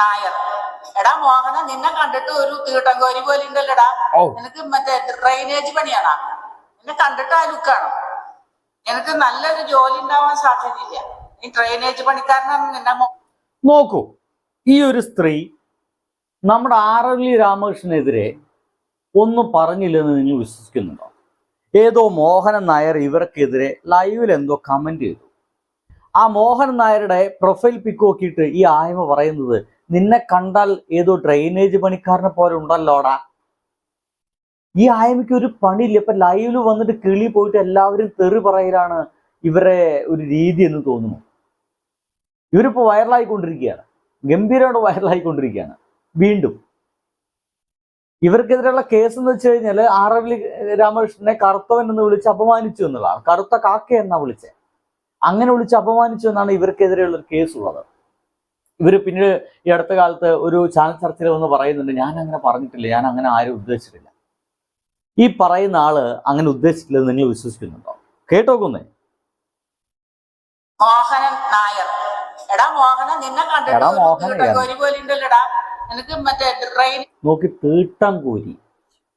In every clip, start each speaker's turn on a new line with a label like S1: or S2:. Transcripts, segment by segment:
S1: നായർ. എടാ മോഹന നിന്നെ കണ്ടിട്ട് ഒരു തീട്ടങ്കോരി പോലെ ഉണ്ടല്ലോടാ.
S2: എടാ
S1: നിനക്ക് മറ്റേ ഡ്രൈനേജ് പണിയാണോ? നിന്നെ കണ്ടിട്ട് ആ ലുക്കാണ് നിനക്ക് നല്ലൊരു ജോലി ഉണ്ടാവാൻ സാധ്യതയില്ല. ഈ ഡ്രൈനേജ് പണിക്കാരനാണ് നിന്നെ
S2: നോക്കൂ ഈ ഒരു സ്ത്രീ നമ്മുടെ ആറവലി രാമകൃഷ്ണനെതിരെ ഒന്നും പറഞ്ഞില്ലെന്ന് നിങ്ങൾ വിശ്വസിക്കുന്നുണ്ടോ? ഏതോ മോഹനൻ നായർ ഇവർക്കെതിരെ ലൈവിൽ എന്തോ കമന്റ് ചെയ്തു. ആ മോഹൻ നായരുടെ പ്രൊഫൈൽ പിക്ക് നോക്കിയിട്ട് ഈ ആയ്മ പറയുന്നത് നിന്നെ കണ്ടാൽ ഏതോ ഡ്രെയിനേജ് പണിക്കാരനെ പോലെ ഉണ്ടല്ലോടാ. ഈ ആയ്മയ്ക്ക് ഒരു പണിയില്ല. ഇപ്പൊ ലൈവിൽ വന്നിട്ട് കിളി പോയിട്ട് എല്ലാവരും തെറി പറയലാണ് ഇവരെ ഒരു രീതി എന്ന് തോന്നുന്നു. ഇവരിപ്പോ വൈറലായിക്കൊണ്ടിരിക്കുകയാണ്. ഗംഭീരമായിട്ട് വൈറലായിക്കൊണ്ടിരിക്കുകയാണ്. വീണ്ടും. ഇവർക്കെതിരെയുള്ള കേസ് എന്ന് വെച്ച് കഴിഞ്ഞാൽ ആറവലി രാമകൃഷ്ണനെ കറുത്തവൻ എന്ന് വിളിച്ച് അപമാനിച്ചു എന്നുള്ളതാണ്. കറുത്ത കാക്ക എന്നാ വിളിച്ചത് അങ്ങനെ വിളിച്ച് അപമാനിച്ചു എന്നാണ് ഇവർക്കെതിരെയുള്ള കേസ് ഉള്ളത് ഇവർ പിന്നീട് ഈ അടുത്ത കാലത്ത് ഒരു ചാനൽ ചർച്ചയിൽ വന്ന് പറയുന്നുണ്ട്. ഞാൻ അങ്ങനെ പറഞ്ഞിട്ടില്ല. ഞാൻ അങ്ങനെ ആരും ഉദ്ദേശിച്ചിട്ടില്ല. ഈ പറയുന്ന ആൾ അങ്ങനെ ഉദ്ദേശിച്ചിട്ടില്ലെന്ന് നിങ്ങൾ വിശ്വസിക്കുന്നുണ്ടോ? കേട്ടോക്കുന്നേ?
S1: മോഹനൻ നായർ. എടാ മോഹന നിന്നെ കണ്ടിട്ട് നിനക്ക് മറ്റേ
S2: നോക്കി തീട്ടം കൂരി.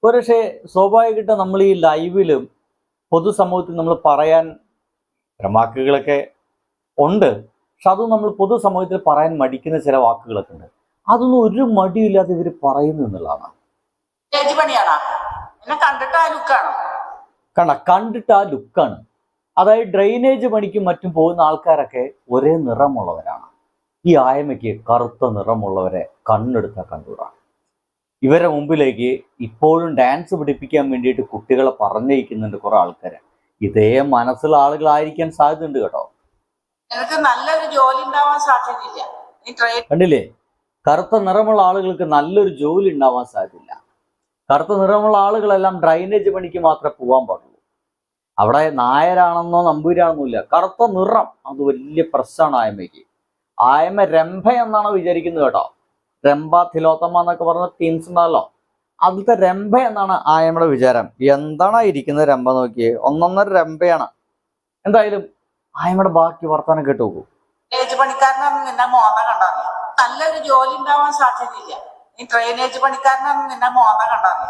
S2: ഒരുപക്ഷെ സ്വാഭാവികമായിട്ട് നമ്മൾ ഈ ലൈവിലും പൊതുസമൂഹത്തിൽ നമ്മൾ പറയാൻ വാക്കുകളൊക്കെ ഉണ്ട്. പക്ഷെ അതും നമ്മൾ പൊതുസമൂഹത്തിൽ പറയാൻ മടിക്കുന്ന ചില വാക്കുകളൊക്കെ ഉണ്ട്. അതൊന്നും ഒരു മടിയില്ലാതെ ഇവർ പറയുന്നു എന്നുള്ളതാണ്. കണ്ട കണ്ടിട്ട് ആ ലുക്കാണ് അതായത് ഡ്രെയിനേജ് പണിക്കും മറ്റും പോകുന്ന ആൾക്കാരൊക്കെ ഒരേ നിറമുള്ളവരാണ്. ഈ ആയമയ്ക്ക് കറുത്ത നിറമുള്ളവരെ കണ്ണെടുത്ത കണ്ടുകൂടാ ഇവരെ മുമ്പിലേക്ക് ഇപ്പോഴും ഡാൻസ് പിടിപ്പിക്കാൻ വേണ്ടിയിട്ട് കുട്ടികളെ പറഞ്ഞയക്കുന്നുണ്ട് കുറെ ആൾക്കാർ ഇതേ മനസ്സുള്ള ആളുകളായിരിക്കാൻ സാധ്യതയുണ്ട് കേട്ടോ.
S1: നിനക്ക് നല്ലൊരു ജോലി ഉണ്ടാവാൻ സാധ്യതയില്ല. ട്രേഡ്
S2: കണ്ടില്ലേ? കറുത്ത നിറമുള്ള ആളുകൾക്ക് നല്ലൊരു ജോലി ഉണ്ടാവാൻ സാധ്യതയില്ല. കറുത്ത നിറമുള്ള ആളുകളെല്ലാം ഡ്രൈനേജ് പണിക്ക് മാത്രമേ പോവാൻ പാടുള്ളൂ. അവിടെ നായരാണെന്നോ നമ്പൂരാണെന്നോ ഇല്ല. കറുത്ത നിറം അത് വലിയ പ്രശ്നമാണ് ആയമ്മയ്ക്ക്. ആയമ്മ രംഭ എന്നാണ് വിചാരിക്കുന്നത് കേട്ടോ. രംഭ തിലോത്തമ്മ എന്നൊക്കെ പറഞ്ഞ ടീംസ് ഉണ്ടല്ലോ. അതിലത്തെ രംഭ എന്നാണ് ആയമ്മയുടെ വിചാരം. എന്താണ് ഇരിക്കുന്നത് രംഭ നോക്കിയേ? ഒന്നൊന്നര രംഭയാണ്. എന്തായാലും ആയമ്മയുടെ ബാക്കി വർത്തമാനം കേട്ടു നോക്കൂ.
S1: പണിക്കാരനാണ് നിന്നെ മോന്ന കണ്ടാന്ന് നല്ലൊരു ജോലി ഉണ്ടാവാൻ സാധ്യതയില്ല. നീ ഡ്രൈനേജ് പണിക്കാരനാണ് നിന്നെ മോന്ന കണ്ടാന്ന്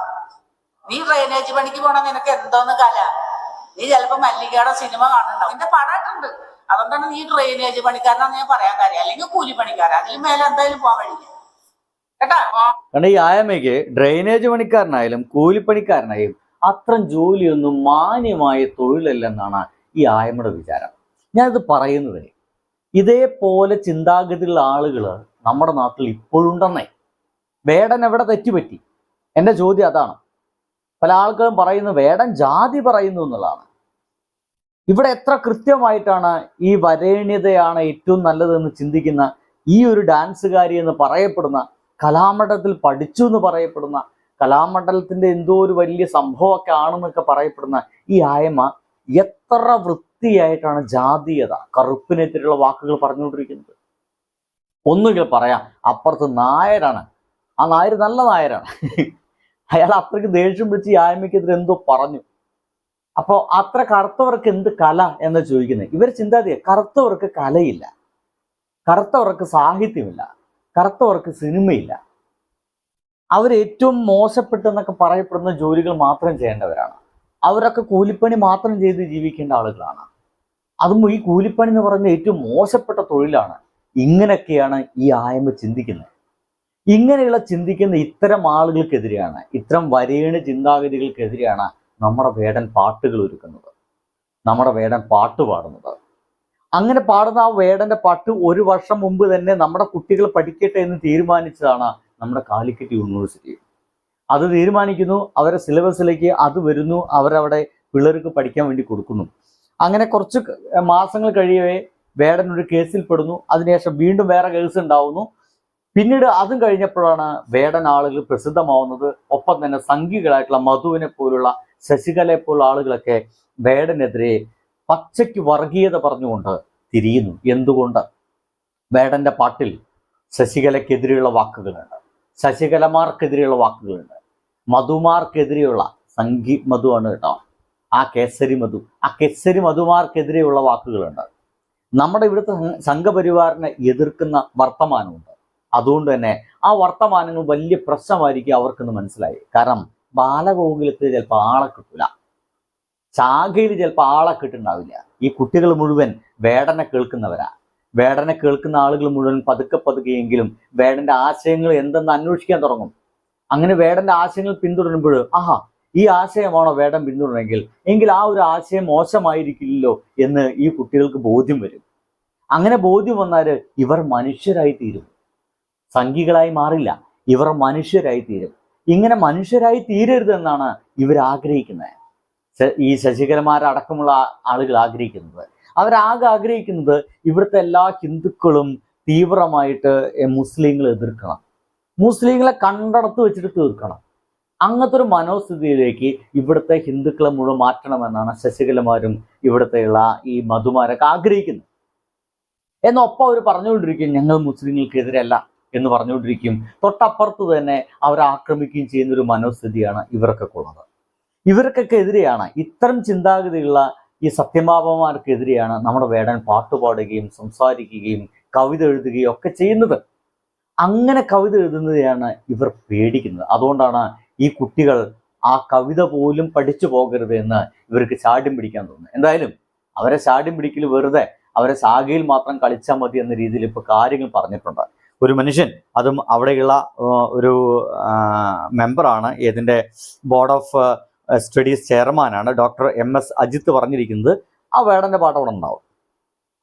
S1: നീ. ഡ്രൈനേജ് പണിക്ക് പോണ നിനക്ക് എന്തോന്ന് കല? നീ ചിലപ്പോ മല്ലികയുടെ സിനിമ കാണുന്നുണ്ടാവും. നിന്റെ പടട്ടുണ്ട് അതുകൊണ്ടാണ് നീ ഡ്രൈനേജ് പണിക്കാരനാന്ന് ഞാൻ പറയാൻ കാര്യം. അല്ലെങ്കിൽ കൂലി പണിക്കാരൻ അതിലും മേലെ എന്തായാലും പോകാൻ വഴിയില്ല. കേട്ടാ?
S2: കാരണം ഈ ആയമ്മയ്ക്ക് ഡ്രെയിനേജ് പണിക്കാരനായാലും കൂലിപ്പണിക്കാരനായാലും അത്ര ജോലിയൊന്നും മാന്യമായ തൊഴിലല്ലെന്നാണ് ഈ ആയമ്മയുടെ വിചാരം. ഞാനിത് പറയുന്നത് ഇതേപോലെ ചിന്താഗതിയുള്ള ആളുകൾ നമ്മുടെ നാട്ടിൽ ഇപ്പോഴുണ്ടെന്നേ. വേടൻ എവിടെ തെറ്റുപറ്റി? എന്റെ ചോദ്യം അതാണ്. പല ആൾക്കാരും പറയുന്നു വേടൻ ജാതി പറയുന്നു എന്നുള്ളതാണ്. ഇവിടെ എത്ര കൃത്യമായിട്ടാണ് ഈ വരേണ്യതയാണ് ഏറ്റവും നല്ലതെന്ന് ചിന്തിക്കുന്ന ഈ ഒരു ഡാൻസുകാരി എന്ന് പറയപ്പെടുന്ന കലാമണ്ഡലത്തിൽ പഠിച്ചു എന്ന് പറയപ്പെടുന്ന കലാമണ്ഡലത്തിന്റെ എന്തോ ഒരു വലിയ സംഭവമൊക്കെ ആണെന്നൊക്കെ പറയപ്പെടുന്ന ഈ ആയമ എത്ര വൃത്തിയായിട്ടാണ് ജാതീയത കറുപ്പിനെതിരെയുള്ള വാക്കുകൾ പറഞ്ഞുകൊണ്ടിരിക്കുന്നത്. ഒന്നുകിൽ പറയാം അപ്പുറത്ത് നായരാണ്. ആ നായർ നല്ല നായരാണ്. അയാൾ അത്രയ്ക്ക് ദേഷ്യം പിടിച്ച് യായ്മയ്ക്കെതിരെ എന്തോ പറഞ്ഞു. അപ്പോൾ അത്ര കറുത്തവർക്ക് എന്ത് കല എന്ന് ചോദിക്കുന്നത് ഇവർ ചിന്താതിയെ കറുത്തവർക്ക് കലയില്ല. കറുത്തവർക്ക് സാഹിത്യമില്ല. കറുത്തവർക്ക് സിനിമയില്ല. അവർ ഏറ്റവും മോശപ്പെട്ടെന്നൊക്കെ പറയപ്പെടുന്ന ജോലികൾ മാത്രം ചെയ്യേണ്ടവരാണ്. അവരൊക്കെ കൂലിപ്പണി മാത്രം ചെയ്ത് ജീവിക്കേണ്ട ആളുകളാണ്. അതും ഈ കൂലിപ്പണി എന്ന് പറയുന്ന ഏറ്റവും മോശപ്പെട്ട തൊഴിലാണ് ഇങ്ങനെയൊക്കെയാണ് ഈ ആയമ്മ ചിന്തിക്കുന്നത്. ഇങ്ങനെയുള്ള ചിന്തിക്കുന്ന ഇത്തരം ആളുകൾക്കെതിരെയാണ് ഇത്തരം വരേണ ചിന്താഗതികൾക്കെതിരെയാണ് നമ്മുടെ വേടൻ പാട്ടുകൾ ഒരുക്കുന്നത് നമ്മുടെ വേടൻ പാട്ട് പാടുന്നത്. അങ്ങനെ പാടുന്ന ആ വേടന്റെ പാട്ട് ഒരു വർഷം മുമ്പ് തന്നെ നമ്മുടെ കുട്ടികൾ പഠിക്കട്ടെ എന്ന് തീരുമാനിച്ചതാണ് നമ്മുടെ കാലിക്കറ്റ് യൂണിവേഴ്സിറ്റി. അത് തീരുമാനിക്കുന്നു അവരെ സിലബസിലേക്ക് അത് വരുന്നു അവരവിടെ പിള്ളേർക്ക് പഠിക്കാൻ വേണ്ടി കൊടുക്കുന്നു. അങ്ങനെ കുറച്ച് മാസങ്ങൾ കഴിയവേ വേടൻ ഒരു കേസിൽ പെടുന്നു. അതിനുശേഷം വീണ്ടും വേറെ കേസ് ഉണ്ടാവുന്നു. പിന്നീട് അതും കഴിഞ്ഞപ്പോഴാണ് വേടൻ ആളുകൾ പ്രസിദ്ധമാവുന്നത്. ഒപ്പം തന്നെ സംഘികളായിട്ടുള്ള മധുവിനെ പോലുള്ള ശശികലയെ പോലുള്ള ആളുകളൊക്കെ വേടനെതിരെ പച്ചയ്ക്ക് വർഗീയത പറഞ്ഞുകൊണ്ട് തിരിയുന്നു. എന്തുകൊണ്ട്? വേടന്റെ പാട്ടിൽ ശശികലക്കെതിരെയുള്ള വാക്കുകളുണ്ട്. ശശികലമാർക്കെതിരെയുള്ള വാക്കുകളുണ്ട്. മധുമാർക്കെതിരെയുള്ള സംഘി മധുവാണ് കേട്ടോ. ആ കേസരി മധു ആ കേസരി മധുമാർക്കെതിരെയുള്ള വാക്കുകളുണ്ട്. നമ്മുടെ ഇവിടുത്തെ സംഘപരിവാറിനെ എതിർക്കുന്ന വർത്തമാനമുണ്ട്. അതുകൊണ്ട് തന്നെ ആ വർത്തമാനങ്ങൾ വലിയ പ്രശ്നമായിരിക്കും അവർക്കെന്ന് മനസ്സിലായി. കാരണം ബാലഗോകുലത്തിൽ ചിലപ്പോൾ ആളെ കിട്ടില്ല ശാഖയിൽ ചിലപ്പോൾ ആളെ കിട്ടുന്നുണ്ടാവില്ല. ഈ കുട്ടികൾ മുഴുവൻ വേടനെ കേൾക്കുന്നവരാ. വേടനെ കേൾക്കുന്ന ആളുകൾ മുഴുവൻ പതുക്കെ പതുക്കെയെങ്കിലും വേടന്റെ ആശയങ്ങൾ എന്തെന്ന് അന്വേഷിക്കാൻ തുടങ്ങും. അങ്ങനെ വേടന്റെ ആശയങ്ങൾ പിന്തുടരുമ്പോൾ ആഹാ ഈ ആശയമാണോ വേടം പിന്തുടരുന്നെങ്കിൽ എങ്കിൽ ആ ഒരു ആശയം മോശമായിരിക്കില്ലല്ലോ എന്ന് ഈ കുട്ടികൾക്ക് ബോധ്യം വരും. അങ്ങനെ ബോധ്യം വന്നാൽ ഇവർ മനുഷ്യരായി തീരും. സംഘികളായി മാറില്ല. ഇവർ മനുഷ്യരായി തീരും. ഇങ്ങനെ മനുഷ്യരായി തീരരുതെന്നാണ് ഇവർ ആഗ്രഹിക്കുന്നത്. ഈ ശശികരമാരടക്കമുള്ള ആളുകൾ ആഗ്രഹിക്കുന്നത്. അവരാകെ ആഗ്രഹിക്കുന്നത് ഇവിടുത്തെ എല്ലാ ഹിന്ദുക്കളും തീവ്രമായിട്ട് മുസ്ലിങ്ങളെ എതിർക്കണം. മുസ്ലിങ്ങളെ കണ്ടടത്ത് വെച്ചിട്ട് തീർക്കണം. അങ്ങനത്തെ ഒരു മനോസ്ഥിതിയിലേക്ക് ഇവിടുത്തെ ഹിന്ദുക്കളെ മുഴുവൻ മാറ്റണമെന്നാണ് ശശികലമാരും ഇവിടുത്തെയുള്ള ഈ മധുമാരൊക്കെ ആഗ്രഹിക്കുന്നത്. എന്നൊപ്പം അവർ പറഞ്ഞുകൊണ്ടിരിക്കും ഞങ്ങൾ മുസ്ലിങ്ങൾക്കെതിരല്ല എന്ന് പറഞ്ഞുകൊണ്ടിരിക്കും. തൊട്ടപ്പുറത്ത് തന്നെ അവരെ ആക്രമിക്കുകയും ചെയ്യുന്ന ഒരു മനോസ്ഥിതിയാണ് ഇവർക്കൊക്കെ ഉള്ളത്. ഇവർക്കൊക്കെ എതിരെയാണ്. ഇത്തരം ചിന്താഗതിയുള്ള ഈ സത്യമാപന്മാർക്കെതിരെയാണ് നമ്മുടെ വേടൻ പാട്ടുപാടുകയും സംസാരിക്കുകയും കവിത എഴുതുകയും ഒക്കെ ചെയ്യുന്നത്. അങ്ങനെ കവിത എഴുതുന്നതിനെയാണ് ഇവർ പേടിക്കുന്നത്. അതുകൊണ്ടാണ് ഈ കുട്ടികൾ ആ കവിത പോലും പഠിച്ചു പോകരുത് എന്ന് ഇവർക്ക് ചാടും പിടിക്കാൻ തോന്നുന്നു. എന്തായാലും അവരെ ചാടും പിടിക്കൽ വെറുതെ അവരെ സാഗയിൽ മാത്രം കളിച്ചാൽ മതി എന്ന രീതിയിൽ ഇപ്പൊ കാര്യങ്ങൾ പറഞ്ഞിട്ടുണ്ട്. ഒരു മനുഷ്യൻ അതും അവിടെയുള്ള ഒരു മെമ്പറാണ് ഇതിന്റെ ബോർഡ് ഓഫ് സ്റ്റഡീസ് ചെയർമാനാണ് ഡോക്ടർ എം എസ് അജിത്ത് പറഞ്ഞിരിക്കുന്നത് ആ വേടന്റെ പാട്ട് അവിടെ ഉണ്ടാവും.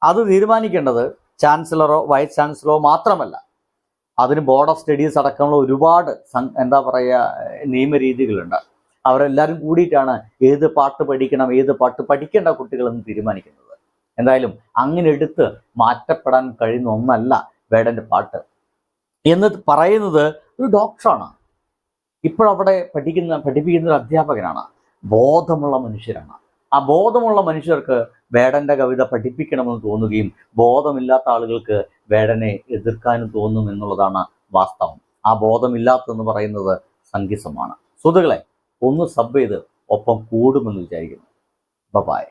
S2: അത് തീരുമാനിക്കേണ്ടത് ചാൻസലറോ വൈസ് ചാൻസലറോ മാത്രമല്ല. അതിന് ബോർഡ് ഓഫ് സ്റ്റഡീസ് അടക്കമുള്ള ഒരുപാട് എന്താ പറയുക നിയമരീതികളുണ്ട്. അവരെല്ലാവരും കൂടിയിട്ടാണ് ഏത് പാട്ട് പഠിക്കണം ഏത് പാട്ട് പഠിക്കേണ്ട കുട്ടികളെന്ന് തീരുമാനിക്കുന്നത്. എന്തായാലും അങ്ങനെ എടുത്ത് മാറ്റപ്പെടാൻ കഴിയുന്ന ഒന്നല്ല വേടന്റെ പാട്ട്. എന്ന് പറയുന്നത് ഒരു ഡോക്ടറാണ്. ഇപ്പോഴവിടെ പഠിക്കുന്ന പഠിപ്പിക്കുന്ന ഒരു അധ്യാപകനാണ്. ബോധമുള്ള മനുഷ്യരാണ്. ആ ബോധമുള്ള മനുഷ്യർക്ക് വേടന്റെ കവിത പഠിപ്പിക്കണമെന്ന് തോന്നുകയും ബോധമില്ലാത്ത ആളുകൾക്ക് വേടനെ എതിർക്കാനും തോന്നും എന്നുള്ളതാണ് വാസ്തവം. ആ ബോധമില്ലാത്തെന്ന് പറയുന്നത് സംഗീതമാണ് സുഹൃത്തുക്കളെ ഒന്ന് സബ് ചെയ്ത് ഒപ്പം കൂടുമെന്ന് വിചാരിക്കുന്നു. ബബായ്